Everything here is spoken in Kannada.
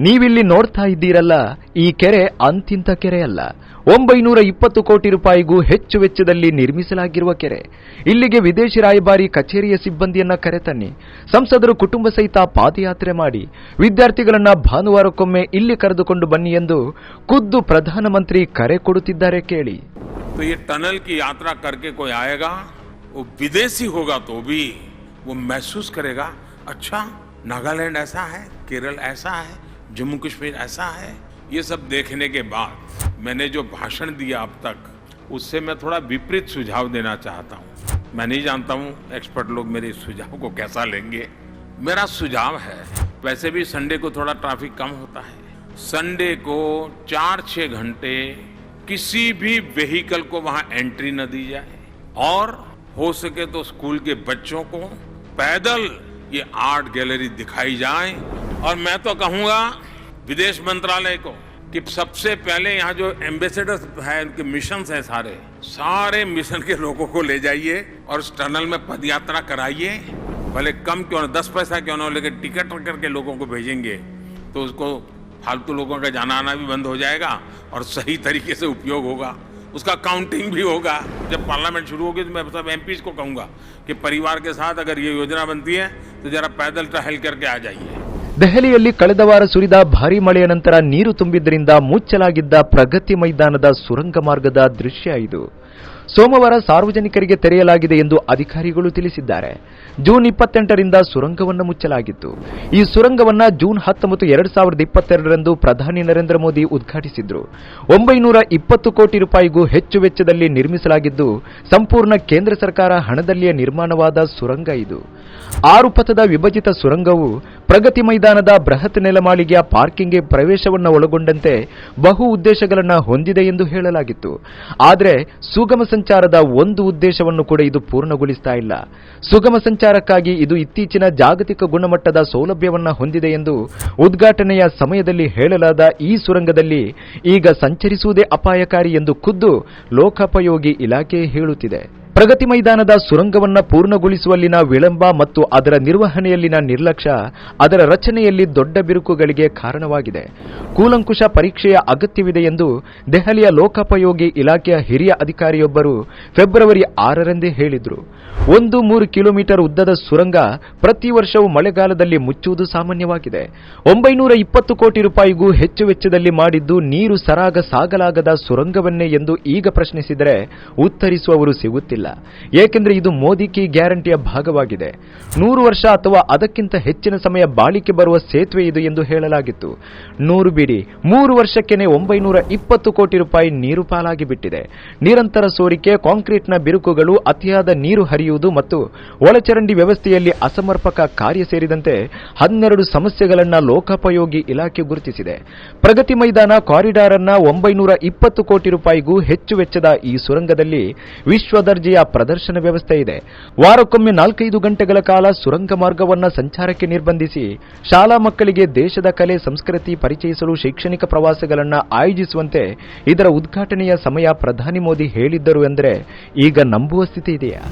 ನೀವಿಲ್ಲಿ ನೋಡ್ತಾ ಇದ್ದೀರಲ್ಲ ಈ ಕೆರೆ ಅಂತಿಂತ ಕೆರೆ ಅಲ್ಲ ಒಂಬೈನೂರ ಇಪ್ಪತ್ತು ಕೋಟಿ ರೂಪಾಯಿಗೂ ಹೆಚ್ಚು ವೆಚ್ಚದಲ್ಲಿ ನಿರ್ಮಿಸಲಾಗಿರುವ ಕೆರೆ ಇಲ್ಲಿಗೆ ವಿದೇಶಿ ರಾಯಭಾರಿ ಕಚೇರಿಯ ಸಿಬ್ಬಂದಿಯನ್ನ ಕರೆತನ್ನಿ ಸಂಸದರು ಕುಟುಂಬ ಸಹಿತ ಪಾದಯಾತ್ರೆ ಮಾಡಿ ವಿದ್ಯಾರ್ಥಿಗಳನ್ನ ಭಾನುವಾರಕ್ಕೊಮ್ಮೆ ಇಲ್ಲಿ ಕರೆದುಕೊಂಡು ಬನ್ನಿ ಎಂದು ಖುದ್ದು ಪ್ರಧಾನಮಂತ್ರಿ ಕರೆ ಕೊಡುತ್ತಿದ್ದಾರೆ ಕೇಳಿ तो ये टनल की यात्रा करके कोई आएगा वो विदेशी होगा तो भी वो महसूस करेगा अच्छा नागालैंड ऐसा है केरल ऐसा है जम्मू कश्मीर ऐसा है? ये सब देखने के बाद मैंने जो भाषण दिया अब तक, उससे मैं थोड़ा विपरीत सुझाव देना चाहता हूँ। मैं नहीं जानता हूँ एक्सपर्ट लोग मेरे सुझाव को कैसा लेंगे। मेरा सुझाव है, वैसे भी संडे को थोड़ा ट्रैफ़िक कम होता है। संडे को चार छह घंटे किसी भी व्हीकल को वहाँ एंट्री न दी जाए। और हो सके तो स्कूल के बच्चों को पैदल ये आर्ट गैलरी दिखाई जाए। और मैं तो कहूँगा विदेश मंत्रालय को कि सबसे पहले यहाँ जो एम्बेसडर्स है, उनके मिशन हैं सारे सारे मिशन के लोगों को ले जाइए और इस टनल में पद यात्रा कराइए। भले कम क्यों ना, दस पैसा क्यों ना हो, लेकिन टिकट करके लोगों को भेजेंगे तो उसको फालतू लोगों का जाना आना भी बंद हो जाएगा और सही तरीके से उपयोग होगा। उसका काउंटिंग भी होगा। जब पार्लियामेंट शुरू होगी तो मैं सब एम को कहूँगा कि परिवार के साथ अगर ये योजना बनती है तो जरा पैदल टहल करके आ जाइए। ದೆಹಲಿಯಲ್ಲಿ ಕಳೆದ ವಾರ ಸುರಿದ ಭಾರೀ ಮಳೆಯ ನಂತರ ನೀರು ತುಂಬಿದ್ದರಿಂದ ಮುಚ್ಚಲಾಗಿದ್ದ ಪ್ರಗತಿ ಮೈದಾನದ ಸುರಂಗ ಮಾರ್ಗದ ದೃಶ್ಯ ಇದು. ಸೋಮವಾರ ಸಾರ್ವಜನಿಕರಿಗೆ ತೆರೆಯಲಾಗಿದೆ ಎಂದು ಅಧಿಕಾರಿಗಳು ತಿಳಿಸಿದ್ದಾರೆ. ಜೂನ್ ಇಪ್ಪತ್ತೆಂಟರಿಂದ ಸುರಂಗವನ್ನು ಮುಚ್ಚಲಾಗಿತ್ತು. ಈ ಸುರಂಗವನ್ನು ಜೂನ್ ಹತ್ತೊಂಬತ್ತು ಎರಡ್ ಸಾವಿರದ ಇಪ್ಪತ್ತೆರಡರಂದು ಪ್ರಧಾನಿ ನರೇಂದ್ರ ಮೋದಿ ಉದ್ಘಾಟಿಸಿದ್ರು. ಒಂಬೈನೂರ ಇಪ್ಪತ್ತು ಕೋಟಿ ರೂಪಾಯಿಗೂ ಹೆಚ್ಚು ವೆಚ್ಚದಲ್ಲಿ ನಿರ್ಮಿಸಲಾಗಿದ್ದು, ಸಂಪೂರ್ಣ ಕೇಂದ್ರ ಸರ್ಕಾರ ಹಣದಲ್ಲಿಯೇ ನಿರ್ಮಾಣವಾದ ಸುರಂಗ ಇದು. ಆರು ಪಥದ ವಿಭಜಿತ ಸುರಂಗವು ಪ್ರಗತಿ ಮೈದಾನದ ಬೃಹತ್ ನೆಲಮಾಳಿಗೆಯ ಪಾರ್ಕಿಂಗ್ಗೆ ಪ್ರವೇಶವನ್ನು ಒಳಗೊಂಡಂತೆ ಬಹು ಉದ್ದೇಶಗಳನ್ನು ಹೊಂದಿದೆ ಎಂದು ಹೇಳಲಾಗಿತ್ತು. ಆದರೆ ಸುಗಮ ಸಂಚಾರದ ಒಂದು ಉದ್ದೇಶವನ್ನು ಕೂಡ ಇದು ಪೂರ್ಣಗೊಳಿಸ್ತಾ ಇಲ್ಲ. ಸುಗಮ ಸಂಚಾರಕ್ಕಾಗಿ ಇದು ಇತ್ತೀಚಿನ ಜಾಗತಿಕ ಗುಣಮಟ್ಟದ ಸೌಲಭ್ಯವನ್ನ ಹೊಂದಿದೆ ಎಂದು ಉದ್ಘಾಟನೆಯ ಸಮಯದಲ್ಲಿ ಹೇಳಲಾದ ಈ ಸುರಂಗದಲ್ಲಿ ಈಗ ಸಂಚರಿಸುವುದೇ ಅಪಾಯಕಾರಿ ಎಂದು ಖುದ್ದು ಲೋಕೋಪಯೋಗಿ ಇಲಾಖೆ ಹೇಳುತ್ತಿದೆ. ಪ್ರಗತಿ ಮೈದಾನದ ಸುರಂಗವನ್ನು ಪೂರ್ಣಗೊಳಿಸುವಲ್ಲಿನ ವಿಳಂಬ ಮತ್ತು ಅದರ ನಿರ್ವಹಣೆಯಲ್ಲಿನ ನಿರ್ಲಕ್ಷ್ಯ ಅದರ ರಚನೆಯಲ್ಲಿ ದೊಡ್ಡ ಬಿರುಕುಗಳಿಗೆ ಕಾರಣವಾಗಿದೆ. ಕೂಲಂಕುಷ ಪರೀಕ್ಷೆಯ ಅಗತ್ಯವಿದೆ ಎಂದು ದೆಹಲಿಯ ಲೋಕೋಪಯೋಗಿ ಇಲಾಖೆಯ ಹಿರಿಯ ಅಧಿಕಾರಿಯೊಬ್ಬರು ಫೆಬ್ರವರಿ ಆರರಂದೇ ಹೇಳಿದರು. ಒಂದು ಮೂರು ಕಿಲೋಮೀಟರ್ ಉದ್ದದ ಸುರಂಗ ಪ್ರತಿ ವರ್ಷವೂ ಮಳೆಗಾಲದಲ್ಲಿ ಮುಚ್ಚುವುದು ಸಾಮಾನ್ಯವಾಗಿದೆ. ಒಂಬೈನೂರ ಇಪ್ಪತ್ತು ಕೋಟಿ ರೂಪಾಯಿಗೂ ಹೆಚ್ಚು ವೆಚ್ಚದಲ್ಲಿ ಮಾಡಿದ್ದು ನೀರು ಸರಾಗ ಸಾಗಲಾಗದ ಸುರಂಗವನ್ನೇ ಎಂದು ಈಗ ಪ್ರಶ್ನಿಸಿದರೆ ಉತ್ತರಿಸುವವರು ಸಿಗುತ್ತಿಲ್ಲ. ಏಕೆಂದರೆ ಇದು ಮೋದಿ ಕಿ ಗ್ಯಾರಂಟಿಯ ಭಾಗವಾಗಿದೆ. ನೂರು ವರ್ಷ ಅಥವಾ ಅದಕ್ಕಿಂತ ಹೆಚ್ಚಿನ ಸಮಯ ಬಾಳಿಕೆ ಬರುವ ಸೇತುವೆ ಇದು ಎಂದು ಹೇಳಲಾಗಿತ್ತು. ನೂರು ಬಿಡಿ, ಮೂರು ವರ್ಷಕ್ಕೆನೆ ಒಂಬೈನೂರ ಇಪ್ಪತ್ತು ಕೋಟಿ ರೂಪಾಯಿ ನೀರು ಪಾಲಾಗಿ ಬಿಟ್ಟಿದೆ. ನಿರಂತರ ಸೋರಿಕೆ, ಕಾಂಕ್ರೀಟ್ನ ಬಿರುಕುಗಳು, ಅತಿಯಾದ ನೀರು ಹರಿಯುವುದು ಮತ್ತು ಒಳಚರಂಡಿ ವ್ಯವಸ್ಥೆಯಲ್ಲಿ ಅಸಮರ್ಪಕ ಕಾರ್ಯ ಸೇರಿದಂತೆ ಹನ್ನೆರಡು ಸಮಸ್ಯೆಗಳನ್ನು ಲೋಕೋಪಯೋಗಿ ಇಲಾಖೆ ಗುರುತಿಸಿದೆ. ಪ್ರಗತಿ ಮೈದಾನ ಕಾರಿಡಾರ್ ಅನ್ನ ಒಂಬೈನೂರ ಇಪ್ಪತ್ತು ಕೋಟಿ ರೂಪಾಯಿಗೂ ಹೆಚ್ಚು ವೆಚ್ಚದ ಈ ಸುರಂಗದಲ್ಲಿ ವಿಶ್ವ ದರ್ಜೆಯ ಪ್ರದರ್ಶನ ವ್ಯವಸ್ಥೆ ಇದೆ. ವಾರಕ್ಕೊಮ್ಮೆ ನಾಲ್ಕೈದು ಗಂಟೆಗಳ ಕಾಲ ಸುರಂಗ ಮಾರ್ಗವನ್ನ ಸಂಚಾರಕ್ಕೆ ನಿರ್ಬಂಧಿಸಿ ಶಾಲಾ ಮಕ್ಕಳಿಗೆ ದೇಶದ ಕಲೆ, ಸಂಸ್ಕೃತಿ ಪರಿಚಯಿಸಲು ಶೈಕ್ಷಣಿಕ ಪ್ರವಾಸಗಳನ್ನು ಆಯೋಜಿಸುವಂತೆ ಇದರ ಉದ್ಘಾಟನೆಯ ಸಮಯ ಪ್ರಧಾನಿ ಮೋದಿ ಹೇಳಿದ್ದರು ಎಂದರೆ ಈಗ ನಂಬುವ ಸ್ಥಿತಿ ಇದೆಯಾ?